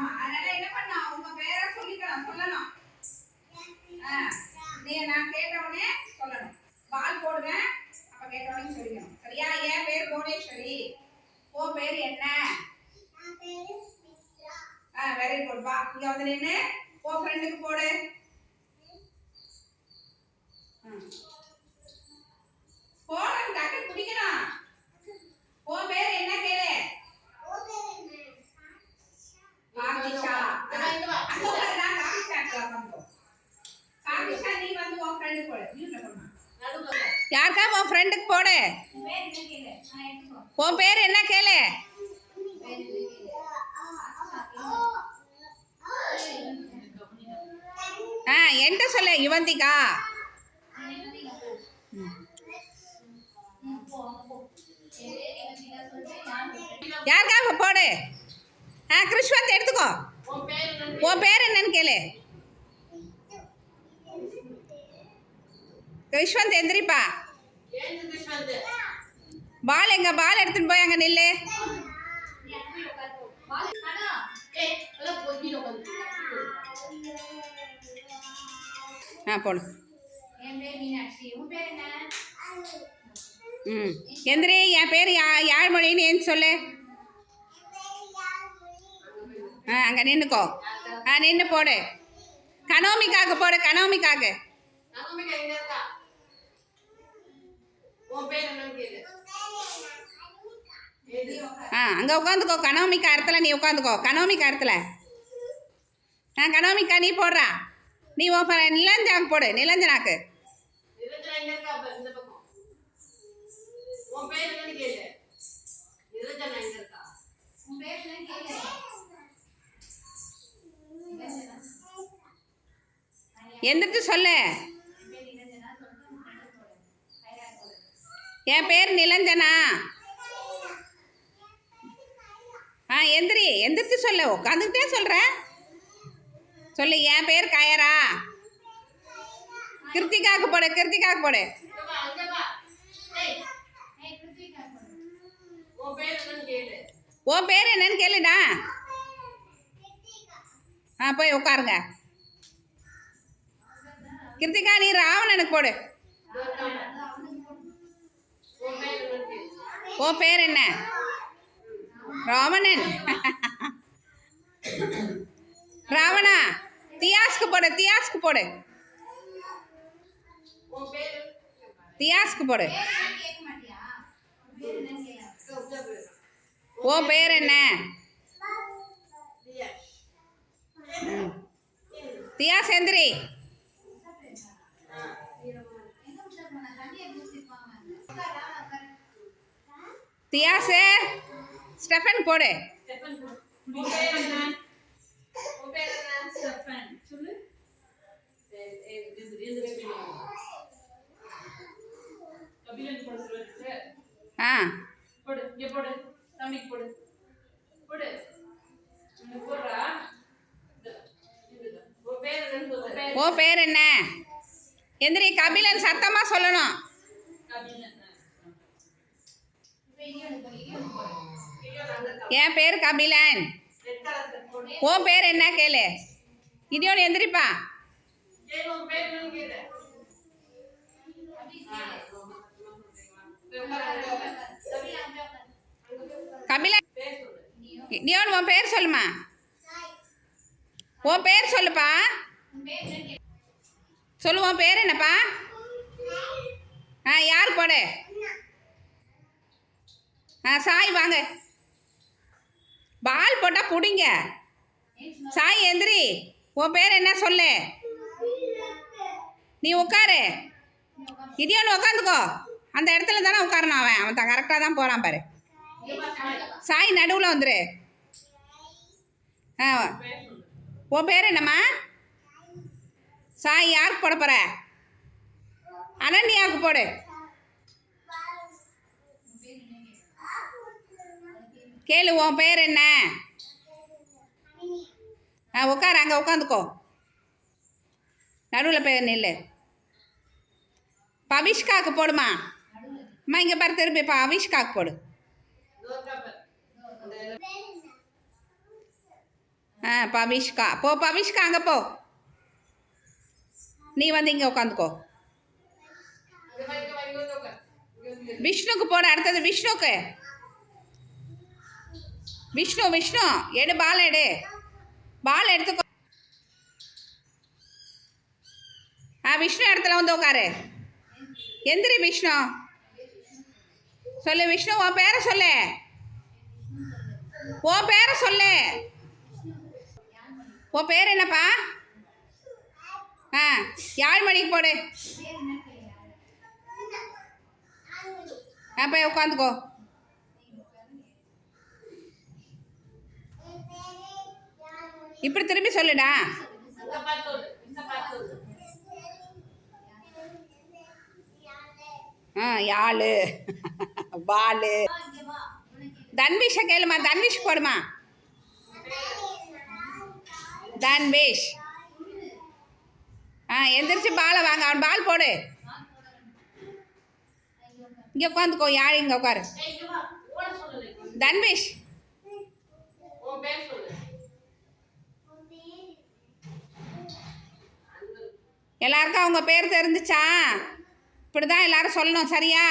ஆமா அதனால என்ன பண்ணலாம்? உங்க பேரை சொல்லிக்கலாம் சொல்லணும் ஆ, நீ நான் கேட்ட சொல்லணும். பால் போடுவேன் அப்ப கேட்ட உடனே சொல்லிக்கணும். சரியா? என் பேர் புவனேஸ்வரி. உன் பேர் என்ன? ஆ வெரி குட் வா இங்க வந்து நின்னு உன் ஃப்ரெண்டுக்கு போடு. ம். போடணும் டக்கு குடிக்கணும் உன் பேர் என்ன கேளு கார்த்திஷா அங்க உட்காரு, நான் கார்த்திஷா கிட்ட உட்காந்துக்கோ. கார்த்திஷா, நீ வந்து உன் friend க்கு போடு. நீ உள்ள போம்மா. யாருக்கா? உன் ஃப்ரெண்டுக்கு போடு. உன் பேர் என்ன கேளு. ஆ என்கிட்ட சொல்லு யுவந்திகா. யாருக்கா? போடு. ஆ கிருஷ்வந்த் எடுத்துக்கோ. உன் பேர் என்னன்னு கேளு. கிருஷ்வந்த் எந்திரிப்பா. பால் எங்க? பால் எடுத்துட்டு போய் அங்க நில்லு. ஆ போடு. ம். எந்திரி என் பேர் யா யாழ் மொழின்னு ஏன் சொல்லு? ஆ அங்கே நின்றுக்கோ ஆ நின்று போடு. கனோமிக்காக்கு போடு கனோமிக்காக்கு அங்கே உட்காந்துக்கோ கனோமிக்கா இடத்துல நீ உட்காந்துக்கோ கனோமிக்கா இடத்துல ஆ கனோமிக்கா நீ போடுறா. நீ friend நிலஞ்சாக்கு போடு. நிலஞ்சனாக்கு எந்திரிச்சு சொல்லு. என் பேர் நிலஞ்சனா ஆ எந்திரி எந்திரிச்சு சொல்லு உட்காந்துக்கிட்டே சொல்கிறேன் சொல்லு என் பேர் கயரா. கிருத்திகாக்கு போடு கிருத்திகாக்கு போடு. உன் பேர் என்னன்னு கேளுடா. ஆ போய் உட்காருங்க கிருத்திகா நீ ராவணனுக்கு போடு. உன் பேர் என்ன? ராவணன். ராவணா தியாஸ்க்கு போடு தியாஸ்க்கு போடு. தியாஸ்க்கு போடு. உன் பேர் என்ன? தியா செந்திரி தியாசு ஸ்டெஃபன் போடு. ஆ. போடு இங்க போடு. தம்பிக்கு போடு. போடு. இங்க போடுறா. இதுல, இதுல. உன் பேர் என்ன? எந்திரி கபிலன் சத்தமா சொல்லணும். கபிலன். என் பேர் கபிலன். உன் பேர் என்ன கேளு. இடியோடு எந்திரிப்பா. கேளு, உன் கபிலன் இடியோடு உன் பேர் சொல்லுமா. உன் பேர் சொல்லுப்பா. சொல்லு உன் பேர் என்னப்பா? ஆ யார் போட? ஆ சாய் வாங்க. பிடிங்க சாய் எந்திரி உன் பேர் என்ன சொல்லு? நீ உட்காரு. இடியோன்னு உட்காந்துக்கோ. அந்த இடத்துல தானே உட்காரணும் அவன். அவன் தான் கரெக்டாக தான் போகிறான் பாரு. சாய் நடுவில் வந்துரு. ஆ உன் பேர் என்னம்மா? சாய் யாருக்கு போட போகிற அனன்யாவுக்கு போடு. கேளு உன் பேர் என்ன? ஆ உட்காரு அங்கே உட்காந்துக்கோ நடுவில் பேர் நில்லு. பவிஷ்காக்கு போடுமா? அம்மா இங்கே பாரு திரும்பி இப்போ அவிஷ்காக்கு போடு. ஆ பவிஷ்கா. போ பவிஷ்கா அங்கே போ. நீ வந்து இங்கே உட்காந்துக்கோ விஷ்ணுக்கு போட அடுத்தது விஷ்ணுக்கு. விஷ்ணு விஷ்ணு எடு பால் எடு. பால் எடுத்துக்கோ ஆ விஷ்ணு இடத்துல வந்து உட்காரு எந்திரி விஷ்ணு. சொல்லு விஷ்ணு உன் பேரை சொல்லு. உன் பேரை சொல்லு. உன் பேர் என்னப்பா? ஆ யாழ்மணிக்கு போடு. ஆ போய் உட்காந்துக்கோ இப்படி திரும்பி சொல்லுடா. ஆ யாழு. பாலு தன்விஷ கேளுமா தன்விஷ் போடுமா? தன்விஷ். ஆ எந்திரிச்சு பாலை வாங்க அவன் பால் போடு. இங்கே உட்காந்துக்கோ யாழ் இங்கே உட்காரு. ஏய், தன்விஷ் உன் பேர் சொல்லு. எல்லாருக்கும் அவங்க பேர் தெரிஞ்சிச்சா? இப்படி தான் எல்லாரும் சொல்லணும் சரியா?